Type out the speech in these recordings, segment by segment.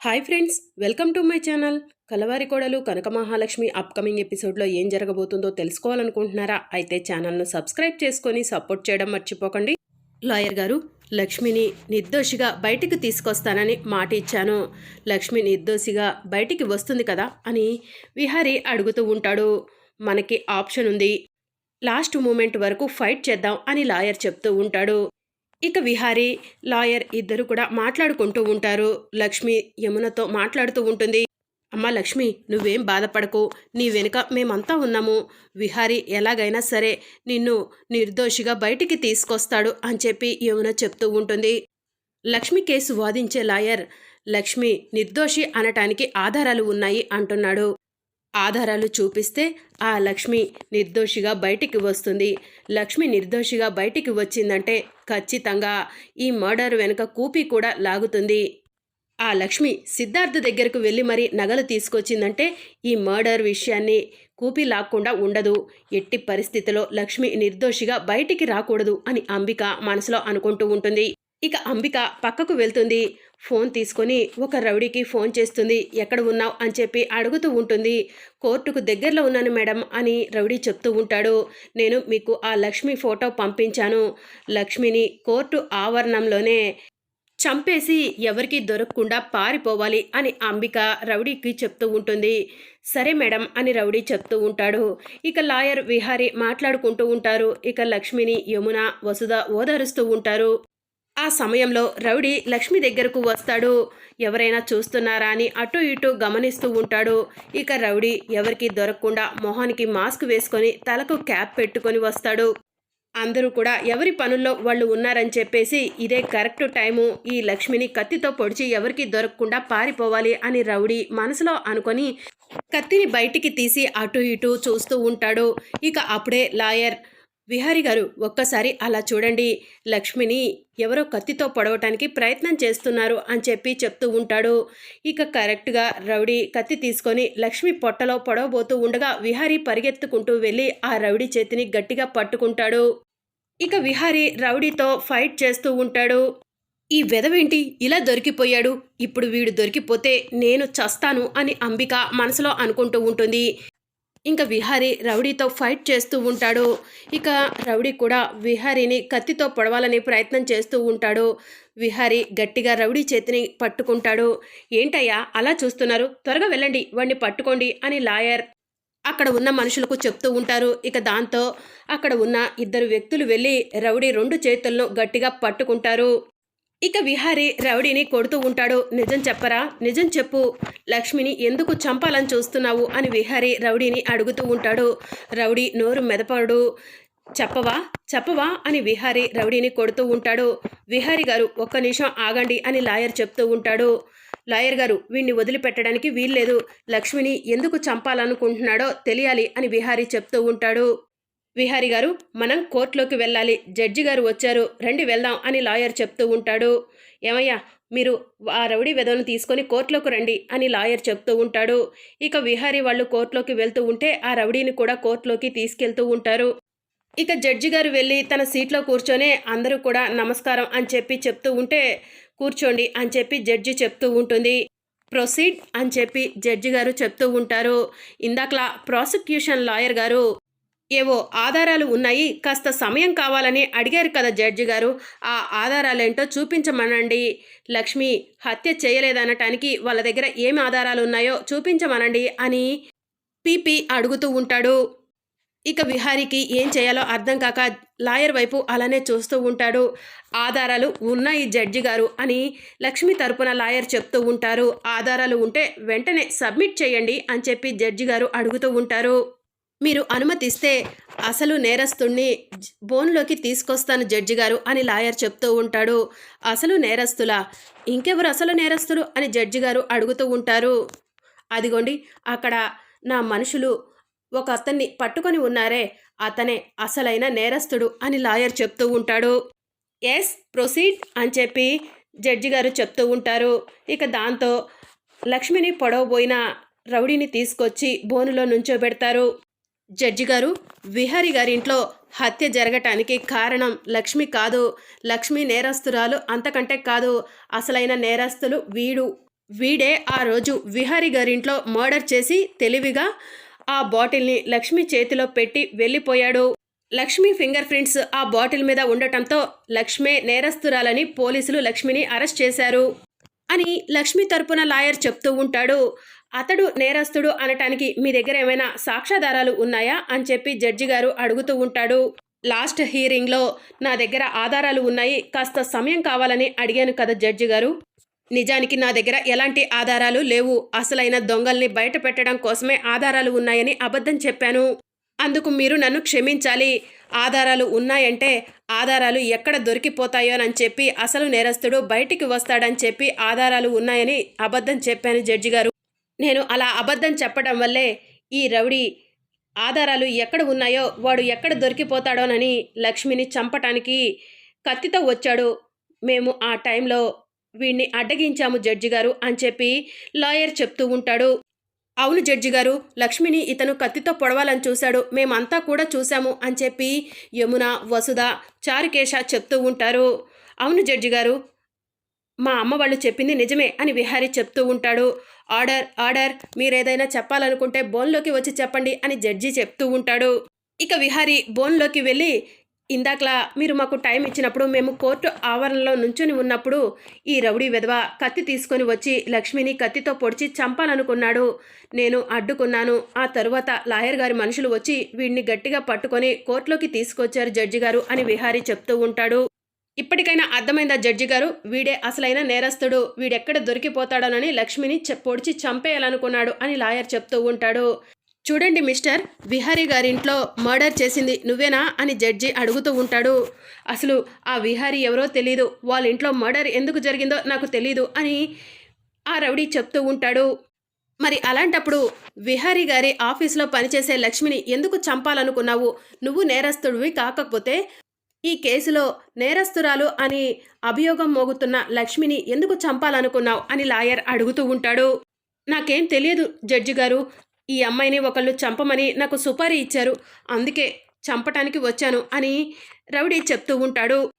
Hi friends welcome to my channel. Kalavari Kodalu Kanaka Mahalakshmi upcoming ఎపిసోడ్లో ఏం జరగబోతుందో తెలుసుకోవాలనుకుంటున్నారా? అయితే ఛానల్ను సబ్స్క్రైబ్ చేసుకొని సపోర్ట్ చేయడం మర్చిపోకండి. లాయర్ గారు లక్ష్మిని నిర్దోషిగా బయటికి తీసుకొస్తానని మాట ఇచ్చాను. లక్ష్మి నిర్దోషిగా బయటికి వస్తుంది కదా అని విహారీ అడుగుతూ ఉంటాడు. మనకి ఆప్షన్ ఉంది. లాస్ట్ మూమెంట్ వరకు ఫైట్ చేద్దాం అని లాయర్ చెప్తూ ఉంటాడు. ఇక విహారీ లాయర్ ఇద్దరు కూడా మాట్లాడుకుంటూ ఉంటారు. లక్ష్మి యమునతో మాట్లాడుతూ ఉంటుంది. అమ్మ లక్ష్మి నువ్వేం బాధపడకు. నీ వెనుక మేమంతా ఉన్నాము. విహారీ ఎలాగైనా సరే నిన్ను నిర్దోషిగా బయటికి తీసుకొస్తాడు అని చెప్పి యమున చెప్తూ ఉంటుంది. లక్ష్మి కేసు వాదించే లాయర్ లక్ష్మి నిర్దోషి అనటానికి ఆధారాలు ఉన్నాయి అంటున్నాడు. ఆధారాలు చూపిస్తే ఆ లక్ష్మి నిర్దోషిగా బయటికి వస్తుంది. లక్ష్మి నిర్దోషిగా బయటికి వచ్చిందంటే ఖచ్చితంగా ఈ మర్డర్ వెనుక కూపి కూడా లాగుతుంది. ఆ లక్ష్మి సిద్ధార్థ దగ్గరకు వెళ్ళి మరి నగలు తీసుకొచ్చిందంటే ఈ మర్డర్ విషయాన్ని కూపి లాక్కుండా ఉండదు. ఎట్టి పరిస్థితిలో లక్ష్మి నిర్దోషిగా బయటికి రాకూడదు అని అంబిక మనసులో అనుకుంటూ ఉంటుంది. ఇక అంబిక పక్కకు వెళ్తుంది. ఫోన్ తీసుకొని ఒక రౌడీకి ఫోన్ చేస్తుంది ఎక్కడ ఉన్నావు? అని చెప్పి అడుగుతూ ఉంటుంది. కోర్టుకు దగ్గరలో ఉన్నాను మేడం అని రౌడీ చెప్తూ ఉంటాడు. నేను మీకు ఆ లక్ష్మి ఫోటో పంపించాను. లక్ష్మిని కోర్టు ఆవరణంలోనే చంపేసి ఎవరికి దొరకకుండా పారిపోవాలి అని అంబిక రౌడీకి చెప్తూ ఉంటుంది. సరే మేడం అని రౌడీ చెప్తూ ఉంటాడు. ఇక లాయర్ విహారీ మాట్లాడుకుంటూ ఉంటారు. ఇక లక్ష్మిని యమున వసుధ ఓదారుస్తూ ఉంటారు. ఆ సమయంలో రౌడీ లక్ష్మి దగ్గరకు వస్తాడు. ఎవరైనా చూస్తున్నారా అని అటు ఇటు గమనిస్తూ ఉంటాడు. ఇక రౌడీ ఎవరికి దొరకకుండా మొహానికి మాస్క్ వేసుకొని తలకు క్యాప్ పెట్టుకొని వస్తాడు. అందరూ కూడా ఎవరి పనుల్లో వాళ్ళు ఉన్నారని చెప్పేసి ఇదే కరెక్ట్ టైము ఈ లక్ష్మిని కత్తితో పొడిచి ఎవరికి దొరకకుండా పారిపోవాలి అని రౌడీ మనసులో అనుకొని కత్తిని బయటికి తీసి అటు ఇటు చూస్తూ ఉంటాడు. ఇక అప్పుడే లాయర్ విహారి గారు ఒక్కసారి అలా చూడండి. లక్ష్మిని ఎవరో కత్తితో పొడవటానికి ప్రయత్నం చేస్తున్నారు అని చెప్పి చెప్తూ ఉంటాడు. ఇక కరెక్ట్గా రౌడీ కత్తి తీసుకొని లక్ష్మి పొట్టలో పొడవబోతూ ఉండగా విహారీ పరిగెత్తుకుంటూ వెళ్ళి ఆ రౌడీ చేతిని గట్టిగా పట్టుకుంటాడు. ఇక విహారీ రౌడీతో ఫైట్ చేస్తూ ఉంటాడు. ఈ వెదవేంటి ఇలా దొరికిపోయాడు. ఇప్పుడు వీడు దొరికిపోతే నేను చస్తాను అని అంబిక మనసులో అనుకుంటూ ఉంటుంది. ఇంకా విహారీ రౌడీతో ఫైట్ చేస్తూ ఉంటాడు. ఇక రౌడీ కూడా విహారీని కత్తితో పొడవాలని ప్రయత్నం చేస్తూ ఉంటాడు. విహారీ గట్టిగా రౌడీ చేతిని పట్టుకుంటాడు. ఏంటయ్యా అలా చూస్తున్నారు? త్వరగా వెళ్ళండి వాడిని పట్టుకోండి అని లాయర్ అక్కడ ఉన్న మనుషులకు చెప్తూ ఉంటారు. ఇక దాంతో అక్కడ ఉన్న ఇద్దరు వ్యక్తులు వెళ్ళి రౌడీ రెండు చేతులను గట్టిగా పట్టుకుంటారు. ఇక విహారి రౌడీని కొడుతూ ఉంటాడు. నిజం చెప్పరా? నిజం చెప్పు. లక్ష్మిని ఎందుకు చంపాలని చూస్తున్నావు? అని విహారి రౌడీని అడుగుతూ ఉంటాడు. రౌడీ నోరు మెదపడు. చెప్పవా? చెప్పవా? అని విహారి రౌడీని కొడుతూ ఉంటాడు. విహారి గారు ఒక్క నిమిషం ఆగండి అని లాయర్ చెప్తూ ఉంటాడు. లాయర్ గారు వీణ్ణి వదిలిపెట్టడానికి వీల్లేదు. లక్ష్మిని ఎందుకు చంపాలనుకుంటున్నాడో తెలియాలి అని విహారీ చెప్తూ ఉంటాడు. విహారి గారు మనం కోర్టులోకి వెళ్ళాలి. జడ్జి గారు వచ్చారు. రండి వెళ్దాం అని లాయర్ చెప్తూ ఉంటాడు. ఏమయ్యా మీరు ఆ రౌడీ వెధవను తీసుకొని కోర్టులోకి రండి అని లాయర్ చెప్తూ ఉంటాడు. ఇక విహారీ వాళ్ళు కోర్టులోకి వెళ్తూ ఉంటే ఆ రౌడీని కూడా కోర్టులోకి తీసుకెళ్తూ ఉంటారు. ఇక జడ్జి గారు వెళ్ళి తన సీట్లో కూర్చొనే అందరూ కూడా నమస్కారం అని చెప్పి చెప్తూ ఉంటే కూర్చోండి అని చెప్పి జడ్జి చెప్తూ ఉంటుంది. ప్రొసీడ్ అని చెప్పి జడ్జి గారు చెప్తూ ఉంటారు. ఇందాకలా ప్రాసిక్యూషన్ లాయర్ గారు ఏవో ఆధారాలు ఉన్నాయి. కాస్త సమయం కావాలని అడిగారు కదా జడ్జి గారు. ఆ ఆధారాలేంటో చూపించమనండి. లక్ష్మి హత్య చేయలేదనటానికి వాళ్ళ దగ్గర ఏమి ఆధారాలు ఉన్నాయో చూపించమనండి అని పీపీ అడుగుతూ ఉంటాడు. ఇక విహారీకి ఏం చేయాలో అర్థం కాక లాయర్ వైపు అలానే చూస్తూ ఉంటాడు. ఆధారాలు ఉన్నాయి జడ్జి గారు అని లక్ష్మి తరపున లాయర్ చెప్తూ ఉంటారు. ఆధారాలు ఉంటే వెంటనే సబ్మిట్ చేయండి అని చెప్పి జడ్జి గారు అడుగుతూ ఉంటారు. మీరు అనుమతిస్తే అసలు నేరస్తుణ్ణి బోన్లోకి తీసుకొస్తాను జడ్జి గారు అని లాయర్ చెప్తూ ఉంటాడు. అసలు నేరస్తులా? ఇంకెవరు అసలు నేరస్తులు అని జడ్జి గారు అడుగుతూ ఉంటారు. అదిగోండి అక్కడ నా మనుషులు ఒక అతన్ని పట్టుకొని ఉన్నారే అతనే అసలైన నేరస్తుడు అని లాయర్ చెప్తూ ఉంటాడు. ఎస్ ప్రొసీడ్ అని చెప్పి జడ్జి గారు చెప్తూ ఉంటారు. ఇక దాంతో లక్ష్మిని పొడవబోయిన రౌడీని తీసుకొచ్చి బోనులో నుంచోబెడతారు. జడ్జి గారు విహారి గారింట్లో హత్య జరగటానికి కారణం లక్ష్మి కాదు. లక్ష్మి నేరస్తురాలు అంతకంటే కాదు. అసలైన నేరస్తులు వీడు. వీడే ఆ రోజు విహారి గారింట్లో మర్డర్ చేసి తెలివిగా ఆ బాటిల్ని లక్ష్మి చేతిలో పెట్టి వెళ్ళిపోయాడు. లక్ష్మి ఫింగర్ ప్రింట్స్ ఆ బాటిల్ మీద ఉండటంతో లక్ష్మే నేరస్తురాలని పోలీసులు లక్ష్మిని అరెస్ట్ చేశారు అని లక్ష్మి తరపున లాయర్ చెప్తూ ఉంటాడు. అతడు నేరస్తుడు అనటానికి మీ దగ్గర ఏమైనా సాక్ష్యాధారాలు ఉన్నాయా? అని చెప్పి జడ్జి గారు అడుగుతూ ఉంటాడు. లాస్ట్ హీరింగ్లో నా దగ్గర ఆధారాలు ఉన్నాయి. కాస్త సమయం కావాలని అడిగాను కదా జడ్జి గారు. నిజానికి నా దగ్గర ఎలాంటి ఆధారాలు లేవు. అసలైన దొంగల్ని బయట పెట్టడం కోసమే ఆధారాలు ఉన్నాయని అబద్ధం చెప్పాను. అందుకు మీరు నన్ను క్షమించాలి. ఆధారాలు ఉన్నాయంటే ఆధారాలు ఎక్కడ దొరికిపోతాయోనని చెప్పి అసలు నేరస్తుడు బయటికి వస్తాడని చెప్పి ఆధారాలు ఉన్నాయని అబద్ధం చెప్పాను జడ్జి గారు. నేను అలా అబద్ధం చెప్పడం వల్లే ఈ రౌడీ ఆధారాలు ఎక్కడ ఉన్నాయో వాడు ఎక్కడ దొరికిపోతాడోనని లక్ష్మిని చంపటానికి కత్తితో వచ్చాడు. మేము ఆ టైంలో వీడిని అడ్డగించాము జడ్జి గారు అని చెప్పి లాయర్ చెప్తూ ఉంటాడు. అవును జడ్జి గారు లక్ష్మిని ఇతను కత్తితో పొడవాలని చూశాడు. మేమంతా కూడా చూశాము అని చెప్పి యమున వసుధ చారుకేశ చెప్తూ ఉంటారు. అవును జడ్జి గారు మా అమ్మ వాళ్ళు చెప్పింది నిజమే అని విహారీ చెప్తూ ఉంటాడు. ఆర్డర్ ఆర్డర్ మీరేదైనా చెప్పాలనుకుంటే బోన్లోకి వచ్చి చెప్పండి అని జడ్జి చెప్తూ ఉంటాడు. ఇక విహారీ బోన్లోకి వెళ్ళి ఇందాకలా మీరు మాకు టైం ఇచ్చినప్పుడు మేము కోర్టు ఆవరణలో నుంచుని ఉన్నప్పుడు ఈ రౌడీ విధవ కత్తి తీసుకొని వచ్చి లక్ష్మిని కత్తితో పొడిచి చంపాలనుకున్నాడు. నేను అడ్డుకున్నాను. ఆ తరువాత లాయర్ గారి మనుషులు వచ్చి వీడిని గట్టిగా పట్టుకొని కోర్టులోకి తీసుకొచ్చారు జడ్జి గారు అని విహారీ చెప్తూ ఉంటాడు. ఇప్పటికైనా అర్థమైందా జడ్జి గారు? వీడే అసలైన నేరస్తుడు. వీడెక్కడ దొరికిపోతాడోనని లక్ష్మిని పొడిచి చంపేయాలనుకున్నాడు అని లాయర్ చెప్తూ ఉంటాడు. చూడండి మిస్టర్ విహారీ గారింట్లో మర్డర్ చేసింది నువ్వేనా అని జడ్జి అడుగుతూ ఉంటాడు. అసలు ఆ విహారీ ఎవరో తెలీదు. వాళ్ళ ఇంట్లో మర్డర్ ఎందుకు జరిగిందో నాకు తెలీదు అని ఆ రౌడీ చెప్తూ ఉంటాడు. మరి అలాంటప్పుడు విహారీ గారి ఆఫీస్లో పనిచేసే లక్ష్మిని ఎందుకు చంపాలనుకున్నావు? నువ్వు నేరస్తుడివి కాకపోతే ఈ కేసులో నేరస్తురాలు అని అభియోగం మోగుతున్న లక్ష్మిని ఎందుకు చంపాలనుకున్నావు అని లాయర్ అడుగుతూ ఉంటాడు. నాకేం తెలియదు జడ్జి గారు. ఈ అమ్మాయిని ఒకళ్ళు చంపమని నాకు సుపారీ ఇచ్చారు. అందుకే చంపటానికి వచ్చాను అని రౌడీ చెప్తూ ఉంటాడు.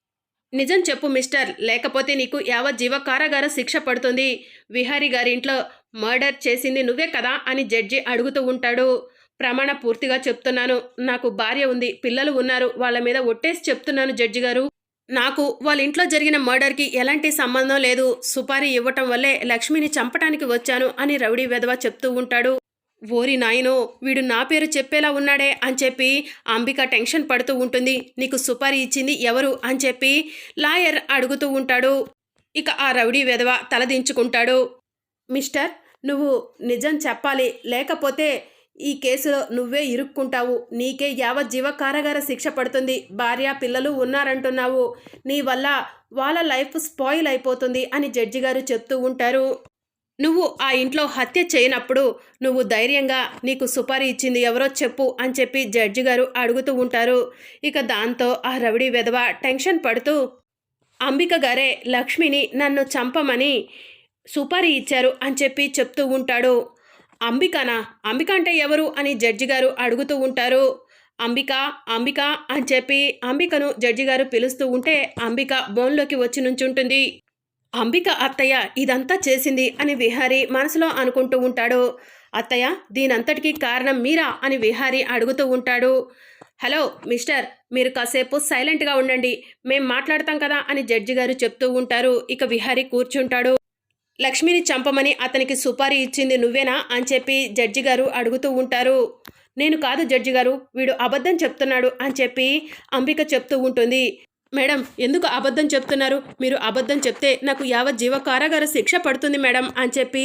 నిజం చెప్పు మిస్టర్. లేకపోతే నీకు యావజ్జీవ కారాగార శిక్ష పడుతుంది. విహారీ గారి ఇంట్లో మర్డర్ చేసింది నువ్వే కదా అని జడ్జి అడుగుతూ ఉంటాడు. ప్రమాణ పూర్తిగా చెప్తున్నాను. నాకు భార్య ఉంది పిల్లలు ఉన్నారు వాళ్ళ మీద ఒట్టేసి చెప్తున్నాను జడ్జి గారు. నాకు వాళ్ళ ఇంట్లో జరిగిన మర్డర్కి ఎలాంటి సంబంధం లేదు. సుపారీ ఇవ్వటం వల్లే లక్ష్మిని చంపటానికి వచ్చాను అని రౌడీ వెధవ చెప్తూ ఉంటాడు. ఓరి నాయనో వీడు నా పేరు చెప్పేలా ఉన్నాడే అని చెప్పి అంబిక టెన్షన్ పడుతూ ఉంటుంది. నీకు సుపారీ ఇచ్చింది ఎవరు అని చెప్పి లాయర్ అడుగుతూ ఉంటాడు. ఇక ఆ రౌడీ వెధవ తలదించుకుంటాడు. మిస్టర్ నువ్వు నిజం చెప్పాలి లేకపోతే ఈ కేసులో నువ్వే ఇరుక్కుంటావు. నీకే యావజ్జీవ కారాగార శిక్ష పడుతుంది. భార్య పిల్లలు ఉన్నారంటున్నావు. నీ వల్ల వాళ్ళ లైఫ్ స్పాయిల్ అయిపోతుంది అని జడ్జి గారు చెప్తూ ఉంటారు. నువ్వు ఆ ఇంట్లో హత్య చేయనప్పుడు నువ్వు ధైర్యంగా నీకు సుపారీ ఇచ్చింది ఎవరో చెప్పు అని చెప్పి జడ్జి గారు అడుగుతూ ఉంటారు. ఇక దాంతో ఆ రవిడి వెధవ టెన్షన్ పడుతూ అంబిక గారే లక్ష్మిని నన్ను చంపమని సుపారీ ఇచ్చారు అని చెప్పి చెప్తూ ఉంటాడు. అంబికనా? అంబిక అంటే ఎవరు? అని జడ్జి గారు అడుగుతూ ఉంటారు. అంబిక అంబిక అని చెప్పి అంబికను జడ్జి గారు పిలుస్తూ ఉంటే అంబిక బోన్లోకి వచ్చి నుంచుంటుంది. అంబిక అత్తయ్య ఇదంతా చేసింది అని విహారీ మనసులో అనుకుంటూ ఉంటాడు. అత్తయ్య దీనంతటికీ కారణం మీరా? అని విహారీ అడుగుతూ ఉంటాడు. హలో మిస్టర్ మీరు కాసేపు సైలెంట్గా ఉండండి. మేం మాట్లాడతాం కదా అని జడ్జి గారు చెప్తూ ఉంటారు. ఇక విహారీ కూర్చుంటాడు. లక్ష్మిని చంపమని అతనికి సుపారీ ఇచ్చింది నువ్వేనా అని చెప్పి జడ్జి గారు అడుగుతూ ఉంటారు. నేను కాదు జడ్జి గారు వీడు అబద్ధం చెప్తున్నాడు అని చెప్పి అంబిక చెప్తూ ఉంటుంది. మేడం ఎందుకు అబద్ధం చెప్తున్నారు? మీరు అబద్ధం చెప్తే నాకు యావత్ జీవ కారాగార శిక్ష పడుతుంది మేడం అని చెప్పి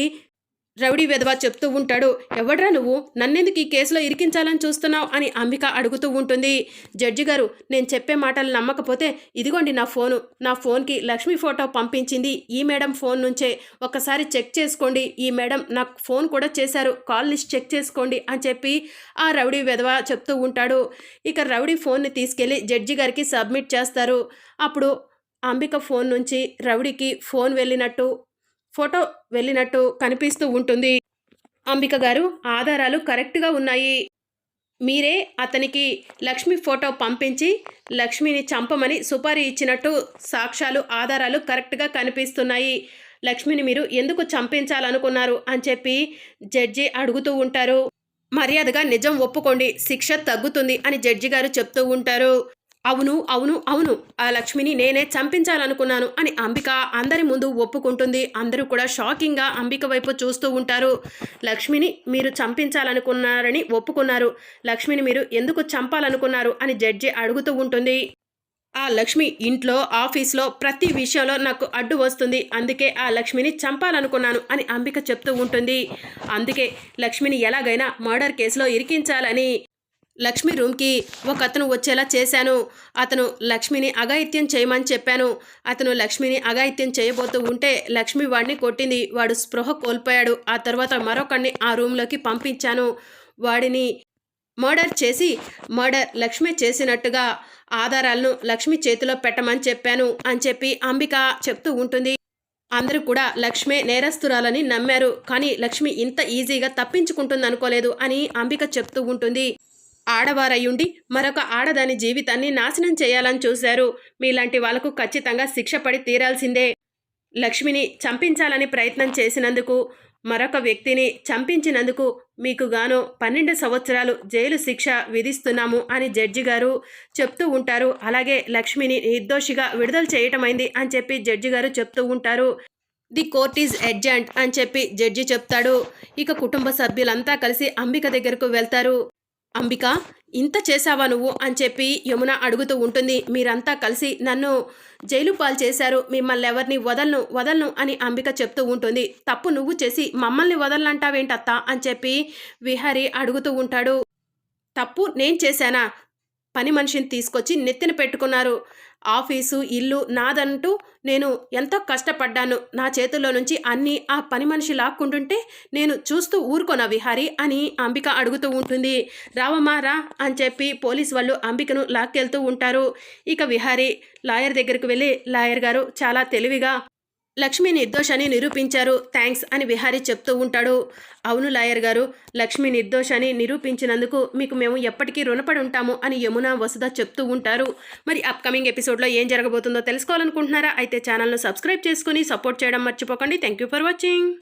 రౌడీ వెధవ చెప్తూ ఉంటాడు. ఎవడ్రా నువ్వు? నన్నెందుకు ఈ కేసులో ఇరికించాలని చూస్తున్నావు? అని అంబిక అడుగుతూ ఉంటుంది. జడ్జి గారు నేను చెప్పే మాటలు నమ్మకపోతే ఇదిగోండి నా ఫోను. నా ఫోన్కి లక్ష్మి ఫోటో పంపించింది ఈ మేడం ఫోన్ నుంచే. ఒకసారి చెక్ చేసుకోండి. ఈ మేడం నాకు ఫోన్ కూడా చేశారు. కాల్ లిస్ట్ చెక్ చేసుకోండి అని చెప్పి ఆ రౌడీ వెధవ చెప్తూ ఉంటాడు. ఇక రౌడీ ఫోన్ని తీసుకెళ్ళి జడ్జి గారికి సబ్మిట్ చేస్తారు. అప్పుడు అంబిక ఫోన్ నుంచి రౌడీకి ఫోన్ వెళ్ళినట్టు ఫోటో వెళ్ళినట్టు కనిపిస్తూ ఉంటుంది. అంబిక గారు ఆధారాలు కరెక్ట్గా ఉన్నాయి. మీరే అతనికి లక్ష్మి ఫోటో పంపించి లక్ష్మిని చంపమని సుపారీ ఇచ్చినట్టు సాక్ష్యాలు ఆధారాలు కరెక్ట్గా కనిపిస్తున్నాయి. లక్ష్మిని మీరు ఎందుకు చంపించాలనుకున్నారు అని చెప్పి జడ్జి అడుగుతూ ఉంటారు. మర్యాదగా నిజం ఒప్పుకోండి శిక్ష తగ్గుతుంది అని జడ్జి గారు చెప్తూ ఉంటారు. అవును అవును అవును. ఆ లక్ష్మిని నేనే చంపించాలనుకున్నాను అని అంబిక అందరి ముందు ఒప్పుకుంటుంది. అందరూ కూడా షాకింగ్గా అంబిక వైపు చూస్తూ ఉంటారు. లక్ష్మిని మీరు చంపించాలనుకున్నారని ఒప్పుకున్నారు. లక్ష్మిని మీరు ఎందుకు చంపాలనుకున్నారు అని జడ్జి అడుగుతూ ఉంటుంది. ఆ లక్ష్మి ఇంట్లో ఆఫీస్లో ప్రతి విషయంలో నాకు అడ్డు వస్తుంది. అందుకే ఆ లక్ష్మిని చంపాలనుకున్నాను అని అంబిక చెప్తూ ఉంటుంది. అందుకే లక్ష్మిని ఎలాగైనా మర్డర్ కేసులో ఇరికించాలని లక్ష్మి రూమ్కి ఒక అతను వచ్చేలా చేశాను. అతను లక్ష్మిని అఘాయిత్యం చేయమని చెప్పాను. అతను లక్ష్మిని అఘాయిత్యం చేయబోతూ ఉంటే లక్ష్మి వాడిని కొట్టింది. వాడు స్పృహ కోల్పోయాడు. ఆ తర్వాత మరొకడిని ఆ రూమ్లోకి పంపించాను. వాడిని మర్డర్ చేసి మర్డర్ లక్ష్మి చేసినట్టుగా ఆధారాలను లక్ష్మి చేతిలో పెట్టమని చెప్పాను అని చెప్పి అంబిక చెప్తూ ఉంటుంది. అందరూ కూడా లక్ష్మే నేరస్తురాలని నమ్మారు. కానీ లక్ష్మి ఇంత ఈజీగా తప్పించుకుంటుంది అనుకోలేదు అని అంబిక చెప్తూ ఉంటుంది. ఆడవారయ్యుండి మరొక ఆడదాని జీవితాన్ని నాశనం చేయాలని చూశారు. మీలాంటి వాళ్ళకు ఖచ్చితంగా శిక్ష పడి తీరాల్సిందే. లక్ష్మిని చంపించాలని ప్రయత్నం చేసినందుకు మరొక వ్యక్తిని చంపించినందుకు మీకు గాను పన్నెండు సంవత్సరాలు జైలు శిక్ష విధిస్తున్నాము అని జడ్జి గారు చెప్తూ ఉంటారు. అలాగే లక్ష్మిని నిర్దోషిగా విడుదల చేయటమైంది అని చెప్పి జడ్జి గారు చెప్తూ ఉంటారు. ది కోర్ట్ ఈజ్ ఎడ్జెంట్ అని చెప్పి జడ్జి చెప్తాడు. ఇక కుటుంబ సభ్యులంతా కలిసి అంబిక దగ్గరకు వెళ్తారు. అంబిక ఇంత చేశావా నువ్వు? అని చెప్పి యమున అడుగుతూ ఉంటుంది. మీరంతా కలిసి నన్ను జైలు పాలు చేశారు. మిమ్మల్ని ఎవరిని వదలను వదలను అని అంబిక చెప్తూ ఉంటుంది. తప్పు నువ్వు చేసి మమ్మల్ని వదలనంటావేంటత్తా? అని చెప్పి విహారి అడుగుతూ ఉంటాడు. తప్పు నేను చేశానా? పని మనిషిని తీసుకొచ్చి నెత్తిన పెట్టుకున్నారు. ఆఫీసు ఇల్లు నాదంటూ నేను ఎంతో కష్టపడ్డాను. నా చేతుల్లో నుంచి అన్నీ ఆ పని మనిషి లాక్కుంటుంటే నేను చూస్తూ ఊరుకోనా విహారీ అని అంబిక అడుగుతూ ఉంటుంది. రావమ్మా రా అని చెప్పి పోలీస్ వాళ్ళు అంబికను లాక్కెళ్తూ ఉంటారు. ఇక విహారీ లాయర్ దగ్గరికి వెళ్ళి లాయర్ గారు చాలా తెలివిగా లక్ష్మి నిర్దోషని నిరూపించారు. థ్యాంక్స్ అని విహారీ చెప్తూ ఉంటాడు. అవును లాయర్ గారు లక్ష్మి నిర్దోషని నిరూపించినందుకు మీకు మేము ఎప్పటికీ రుణపడి ఉంటాము అని యమున వసుధ చెప్తూ ఉంటారు. మరి అప్కమింగ్ ఎపిసోడ్లో ఏం జరగబోతుందో తెలుసుకోవాలనుకుంటున్నారా? అయితే ఛానల్ను సబ్స్క్రైబ్ చేసుకుని సపోర్ట్ చేయడం మర్చిపోకండి. Thank you for watching